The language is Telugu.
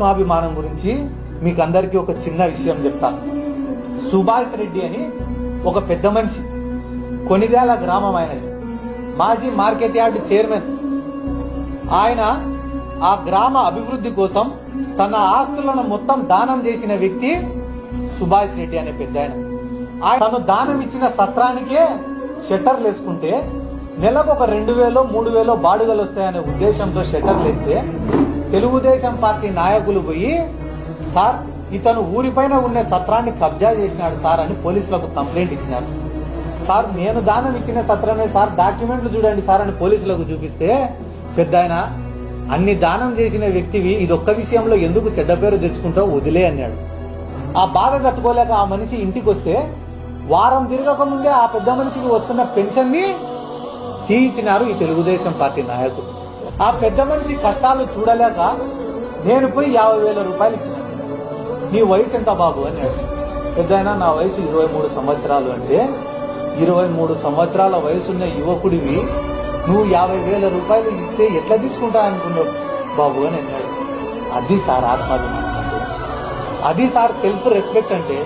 ఆత్మాభిమానం గురించి మీకు అందరికీ ఒక చిన్న విషయం చెప్తాను సుభాష్ రెడ్డి అని ఒక పెద్ద మనిషి కొనిదేల గ్రామం ఆయనది. మాజీ మార్కెట్ యార్డ్ చైర్మన్. ఆయన ఆ గ్రామ అభివృద్ధి కోసం తన ఆస్తులను మొత్తం దానం చేసిన వ్యక్తి సుభాష్ రెడ్డి అనే పెద్ద ఆయన తను దానం ఇచ్చిన సత్రానికే షట్టర్లు వేసుకుంటే నెలకు ఒక రెండు వేలో మూడు వేలో బాడుగలు వస్తాయనే ఉద్దేశంతో షట్టర్లు వేస్తే తెలుగుదేశం పార్టీ నాయకులు పోయి సార్ ఇతను ఊరిపైన ఉండే సత్రాన్ని కబ్జా చేసినాడు సార్ అని పోలీసులకు కంప్లైంట్ ఇచ్చినారు. సార్ నేను దానం ఇచ్చిన సత్రమే సార్. డాక్యుమెంట్లు చూడండి సార్ అని పోలీసులకు చూపిస్తే పెద్ద ఆయన అన్ని దానం చేసిన వ్యక్తివి ఇదొక్క విషయంలో ఎందుకు చెడ్డ పేరు తెచ్చుకుంటావు? వదిలే అన్నాడు. ఆ బాధ తట్టుకోలేక ఆ మనిషి ఇంటికి వస్తే వారం తిరగక ముందే ఆ పెద్ద మనిషికి వస్తున్న పెన్షన్ని తీయించినారు ఈ తెలుగుదేశం పార్టీ నాయకులు. ఆ పెద్ద మనిషి కష్టాలు చూడలేక నేను పోయి యాభై వేల రూపాయలు ఇచ్చిన. నీ వయసు ఎంత బాబు అని పెద్ద నా వయసు ఇరవై మూడు సంవత్సరాలు అంటే ఇరవై మూడు సంవత్సరాల వయసున్న యువకుడివి నువ్వు యాభై వేల రూపాయలు ఇస్తే ఎట్లా తీసుకుంటా అనుకున్నావు బాబు అని అన్నాడు. అది సార్ ఆత్మాభిమానం అది సార్ సెల్ఫ్ రెస్పెక్ట్ అంటే